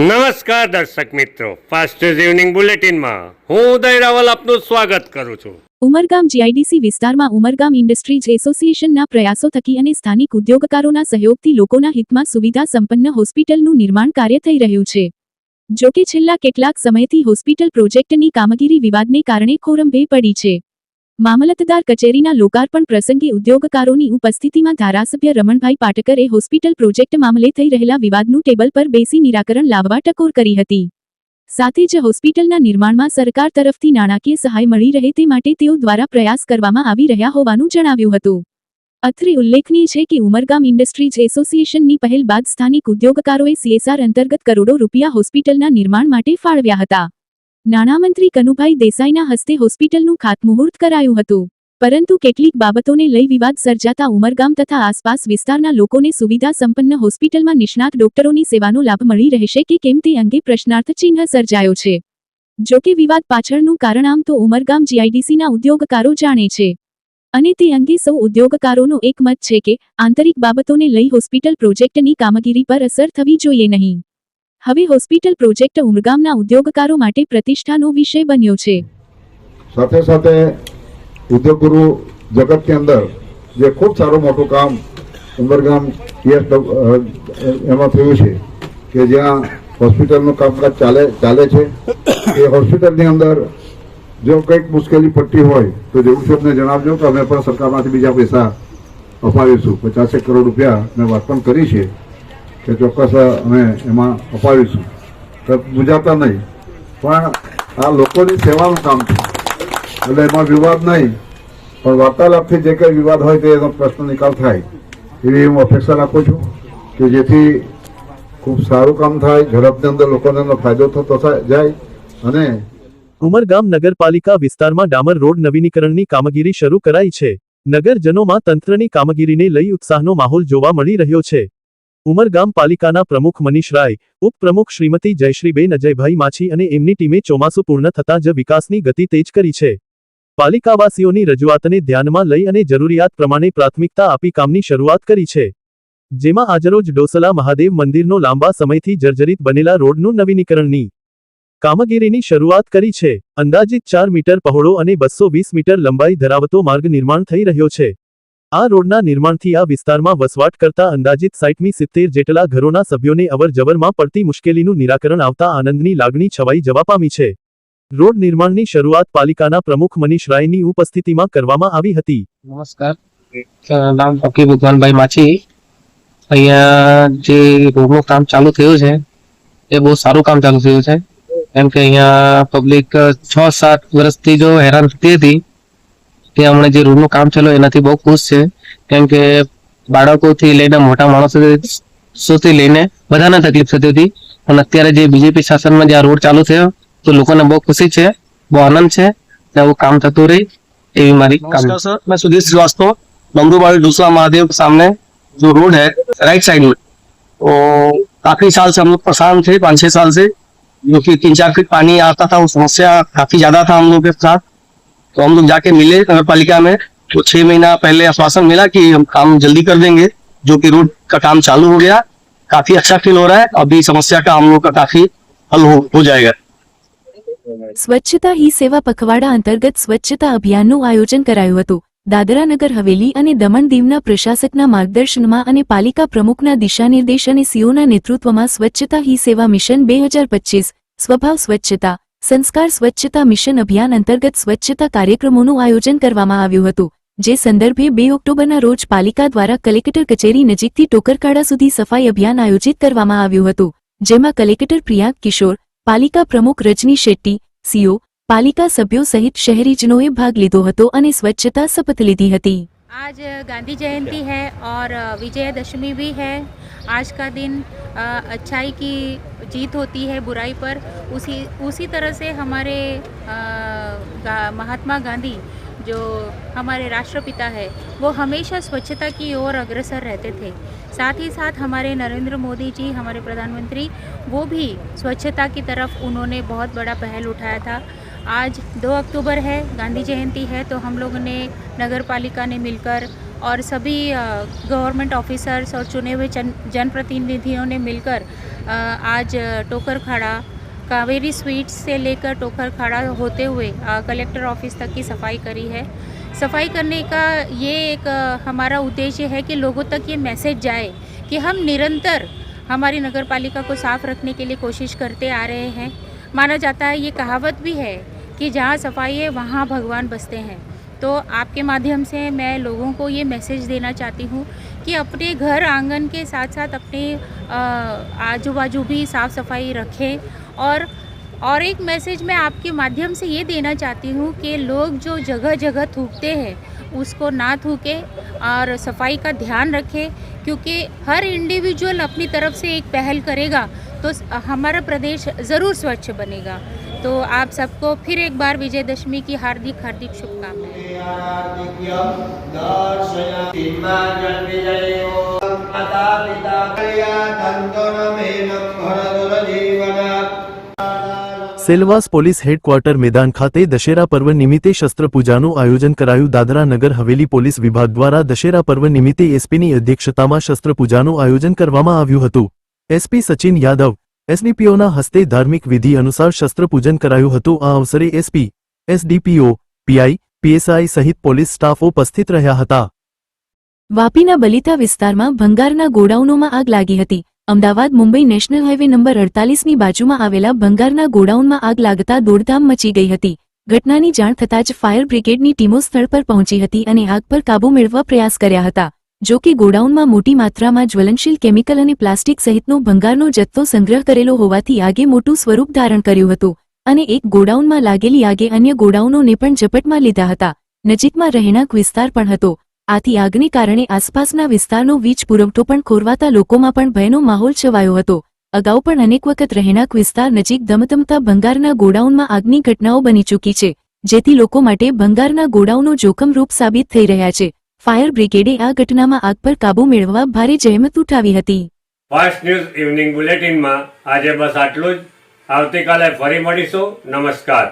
નમસ્કાર દર્શક મિત્રો. ફાસ્ટેસ્ટ ઇવનિંગ બુલેટિનમાં હું ઉદય રાવલ આપનું સ્વાગત કરું છું. ઉમરગામ જીઆઈડીસી વિસ્તારમાં ઉમરગામ ઇન્ડસ્ટ્રીઝ એસોસિએશનના પ્રયાસો થકી અને સ્થાનિક ઉદ્યોગકારોના સહયોગથી લોકોના હિતમાં સુવિધા સંપન્ન હોસ્પિટલનું નિર્માણ કાર્ય થઈ રહ્યું છે. જોકે છેલ્લા કેટલાક સમયથી હોસ્પિટલ પ્રોજેક્ટની કામગીરી વિવાદને કારણે ખોરંભે પડી છે. મામલતદાર કચેરીના લોકાર્પણ પ્રસંગે ઉદ્યોગકારોની ઉપસ્થિતિમાં ધારાસભ્ય રમણભાઈ પાટકરે હોસ્પિટલ પ્રોજેક્ટ મામલે થઈ રહેલા વિવાદનું ટેબલ પર બેસી નિરાકરણ લાવવા ટકોર કરી હતી. સાથે જ હોસ્પિટલના નિર્માણમાં સરકાર તરફથી નાણાકીય સહાય મળી રહે તે માટે તેઓ દ્વારા પ્રયાસ કરવામાં આવી રહ્યા હોવાનું જણાવ્યું હતું. અત્રે ઉલ્લેખનીય છે કે ઉમરગામ ઇન્ડસ્ટ્રીઝ એસોસિએશનની પહેલ બાદ સ્થાનિક ઉદ્યોગકારોએ સીએસઆર અંતર્ગત કરોડો રૂપિયા હોસ્પિટલના નિર્માણ માટે ફાળવ્યા હતા. નાણામંત્રી કનુભાઈ દેસાઈના હસ્તે હોસ્પિટલનું ખાતમુહૂર્ત કરાયું હતું. પરંતુ કેટલીક બાબતોને લઈ વિવાદ સર્જાતા ઉમરગામ તથા આસપાસ વિસ્તારના લોકોને સુવિધા સંપન્ન હોસ્પિટલમાં નિષ્ણાત ડોક્ટરોની સેવાનો લાભ મળી રહેશે કે કેમ તે અંગે પ્રશ્નાર્થ ચિહ્ન સર્જાયો છે. જો કે વિવાદ પાછળનું કારણ આમ તો ઉમરગામ જીઆઈડીસીના ઉદ્યોગકારો જાણે છે. અને તે અંગે સૌ ઉદ્યોગકારોનો એક મત છે કે આંતરિક બાબતોને લઈ હોસ્પિટલ પ્રોજેક્ટની કામગીરી પર અસર થવી જોઈએ નહીં. હવે હોસ્પિટલ પ્રોજેક્ટ ઉમરગામના ઉદ્યોગકારો માટે પ્રતિષ્ઠાનો વિષય બન્યો છે. સાથે સાથે ઉદ્યોગગુરુ જગતની અંદર જે ખૂબ સારું મોટું કામ ઉમરગામ એમાં થયું છે કે જ્યાં હોસ્પિટલનું કામકાજ ચાલે ચાલે છે. એ હોસ્પિટલની અંદર જો કંઈક મુશ્કેલી પડતી હોય તો જેવું સાહેબને જણાવજો કે અમે પણ સરકારમાંથી બીજા પૈસા અપાવીશું. પચાસેક કરોડ રૂપિયા મેં વાત પણ કરી છે. કે ચોક્કસ અમે એમાં અપાવીશું. તો નહીં. પણ આ લોકોની સેવાનું કામ છે. એટલે એમાં વિવાદ નહીં. પણ વાર્તાલાપથી જે કંઈ વિવાદ હોય તે એનો પ્રશ્ન નિકાલ થાય. એવી હું અપેક્ષા રાખું છું કે જેથી ખૂબ સારું કામ થાય, ઝડપની અંદર લોકોને એનો ફાયદો થતો જાય અને ઉમરગામ નગરપાલિકા વિસ્તારમાં ડામર રોડ નવીનીકરણની કામગીરી શરૂ કરાઈ છે. નગરજનોમાં તંત્રની કામગીરીને લઈ ઉત્સાહનો માહોલ જોવા મળી રહ્યો છે. ઉમરગામ પાલિકાના પ્રમુખ મનીષ રાય, ઉપપ્રમુખ શ્રીમતી જયશ્રીબેન અજયભાઈ માછી અને એમની ટીમે ચોમાસું પૂર્ણ થતાં જ વિકાસની ગતિ તેજ કરી છે. પાલિકાવાસીઓની રજૂઆતને ધ્યાનમાં લઈ અને જરૂરિયાત પ્રમાણે પ્રાથમિકતા આપી કામની શરૂઆત કરી છે. જેમાં આજરોજ ડોસલા મહાદેવ મંદિરનો લાંબા સમયથી જર્જરિત બનેલા રોડનું નવીનીકરણની કામગીરીની શરૂઆત કરી છે. અંદાજિત ચાર મીટર પહોળો અને બસો વીસ મીટર લંબાઈ ધરાવતો માર્ગ નિર્માણ થઈ રહ્યો છે. આ રોડના નિર્માણથી આ વિસ્તારમાં વસવાટ કરતા અંદાજિત સાઠમી સિત્તેર જેટલા ઘરોના સભ્યોને અવરજવરમાં પડતી મુશ્કેલીનું નિરાકરણ આવતા આનંદની લાગણી છવાઈ જવા પામી છે. રોડ નિર્માણની શરૂઆત પાલિકાના પ્રમુખ મનીષ રાયની ઉપસ્થિતિમાં કરવામાં આવી હતી. નમસ્કાર. નામ ફકીર ભગવાનભાઈ માછી. અહીંયા જે રોડનું કામ ચાલુ થયું છે, એ બહુ સારું કામ ચાલુ થયું છે. કેમ કે અહીંયા પબ્લિક છ સાત વર્ષથી જો હેરાન થતી હતી તે હમણાં જે રોડનું કામ ચાલ્યું એનાથી બહુ ખુશ છે કેમ કે બાળકોથી લઈને મોટા માણસો સુધી લઈને બધાને તકલીફ થતી હતી પણ અત્યારે જે બીજેપી શાસનમાં જે આ રોડ ચાલુ થયો તો લોકોને બહુ ખુશી છે બહુ આનંદ છે કે આવું કામ થતું રહી એવી મારી કામના नमस्कार सर मैं सुधीर श्रीवास्तव नमरूबाड़ी दूसरा महादेव के सामने जो रोड है राइट साइड में तो काफी साल से हम लोग परेशान थे पाँच छह साल से जो कि तीन चार फीट पानी आता था वो समस्या काफी ज्यादा था हम लोग के साथ तो हम लोग जाके मिले नगर पालिका में तो छह महीना पहले आश्वासन मिला कि हम काम जल्दी कर देंगे जो कि रोड का काम चालू हो गया काफी अच्छा फील हो रहा है अभी समस्या का हम लोग का काफी हल हो, हो जाएगा સ્વચ્છતા હી સેવા પખવાડા અંતર્ગત સ્વચ્છતા અભિયાનનું આયોજન કરાયું હતું દાદરા નગર હવેલી અને દમણ દીવના પ્રશાસકના માર્ગદર્શનમાં અને પાલિકા પ્રમુખના દિશાનિર્દેશ અને સીઓના નેતૃત્વમાં સ્વચ્છતા હી સેવા મિશન બે હજાર પચીસ સ્વભાવ સ્વચ્છતા સંસ્કાર સ્વચ્છતા મિશન અભિયાન અંતર્ગત સ્વચ્છતા કાર્યક્રમોનું આયોજન કરવામાં આવ્યું હતું, જે સંદર્ભે બે ઓક્ટોબરના રોજ પાલિકા દ્વારા કલેક્ટર કચેરી નજીકથી ટોકરકાડા સુધી સફાઈ અભિયાન આયોજિત કરવામાં આવ્યું હતું, જેમાં કલેક્ટર પ્રિયાંક કિશોર, પાલિકા પ્રમુખ રજની શેટ્ટી, સીઓ, પાલિકા સભ્યો સહિત શહેરીજનોએ ભાગ લીધો હતો અને સ્વચ્છતા શપથ લીધી હતી. आज गांधी जयंती है और विजयदशमी भी है। आज का दिन अच्छाई की जीत होती है बुराई पर। उसी उसी तरह से हमारे गा- महात्मा गांधी जो हमारे राष्ट्रपिता है वो हमेशा स्वच्छता की ओर अग्रसर रहते थे। साथ ही साथ हमारे नरेंद्र मोदी जी हमारे प्रधानमंत्री वो भी स्वच्छता की तरफ़ उन्होंने बहुत बड़ा पहल उठाया था। आज 2 अक्टूबर है, गांधी जयंती है तो हम लोगों ने नगर पालिका ने मिलकर और सभी गवर्नमेंट ऑफिसर्स और चुने हुए जन, जनप्रतिनिधियों ने मिलकर आज टोकर टोकरखाड़ा, कावेरी स्वीट्स से लेकर टोकरखाड़ा होते हुए कलेक्टर ऑफ़िस तक की सफ़ाई करी है। सफ़ाई करने का ये एक हमारा उद्देश्य है कि लोगों तक ये मैसेज जाए कि हम निरंतर हमारी नगर पालिका को साफ़ रखने के लिए कोशिश करते आ रहे हैं। माना जाता है, ये कहावत भी है कि जहाँ सफ़ाई है, वहाँ भगवान बसते हैं। तो आपके माध्यम से मैं लोगों को ये मैसेज देना चाहती हूँ कि अपने घर आँगन के साथ साथ अपने आजू बाजू भी साफ़ सफ़ाई रखें और और एक मैसेज मैं आपके माध्यम से ये देना चाहती हूँ कि लोग जो जगह जगह थूकते हैं, उसको ना थूके और सफ़ाई का ध्यान रखें, क्योंकि हर इंडिविजुअल अपनी तरफ़ से एक पहल करेगा तो स- हमारा प्रदेश ज़रूर स्वच्छ बनेगा तो आप सबको फिर एक बार विजयदशमी की हार्दिक हार्दिक शुभकामनाएं સેલવાસ પોલીસ હેડક્વાર્ટર મેદાન ખાતે દશેરા પર્વ નિમિત્તે શસ્ત્રપૂજાનું આયોજન કરાયું દાદરા નગર હવેલી પોલીસ વિભાગ દ્વારા દશેરા પર્વ નિમિત્તે એસપીની અધ્યક્ષતામાં શસ્ત્રપૂજાનું આયોજન કરવામાં આવ્યું હતું એસપી સચિન યાદવ, એસડીપીઓના હસ્તે ધાર્મિક વિધિ અનુસાર શસ્ત્રપૂજન કરાયું હતું. આ અવસરે એસપી, એસડીપીઓ, પીઆઈ, પીએસઆઈ સહિત પોલીસ સ્ટાફ ઉપસ્થિત રહ્યા હતા. વાપીના બલિતા વિસ્તારમાં ભંગારના ગોડાઉનોમાં આગ લાગી હતી. Ahmedabad Mumbai national highway number અડતાલીસની બાજુમાં આવેલા ભંગારના ગોડાઉનમાં આગ લાગતા દોડધામ મચી ગઈ હતી. ઘટનાની જાણ થતાં જ ફાયર બ્રિગેડની ટીમો સ્થળ પર પહોંચી હતી અને આગ પર કાબૂ મેળવવા પ્રયાસ કર્યા હતા. જો કે ગોડાઉનમાં મોટી માત્રામાં જ્વલનશીલ કેમિકલ અને પ્લાસ્ટિક સહિતનો ભંગારનો જથ્થો સંગ્રહ કરેલો હોવાથી આગે મોટું સ્વરૂપ ધારણ કર્યું હતું અને એક ગોડાઉનમાં લાગેલી આગે અન્ય ગોડાઉનોને પણ ઝપટમાં લીધા હતા. નજીકમાં રહેણાંક વિસ્તાર પણ હતો. આથી આગને કારણે આસપાસના વિસ્તારનો વીજ પુરવઠો પણ ખોરવાતા લોકોમાં પણ ભયનો માહોલ છવાયો હતો. અગાઉ પણ અનેક વખત રહેણાંક વિસ્તાર નજીક ધમધમતા ભંગારના ગોડાઉનમાં આગની ઘટનાઓ બની ચૂકી છે, જેથી લોકો માટે ભંગારના ગોડાઉનો જોખમરૂપ સાબિત થઈ રહ્યા છે. ફાયર બ્રિગેડે આ ઘટનામાં આગ પર કાબૂ મેળવવા ભારે જહેમત ઉઠાવી હતી. ફાસ્ટ ન્યૂઝ ઇવનિંગ બુલેટિનમાં આજે બસ આટલું જ. આવતીકાલે ફરી મળીશું. નમસ્કાર.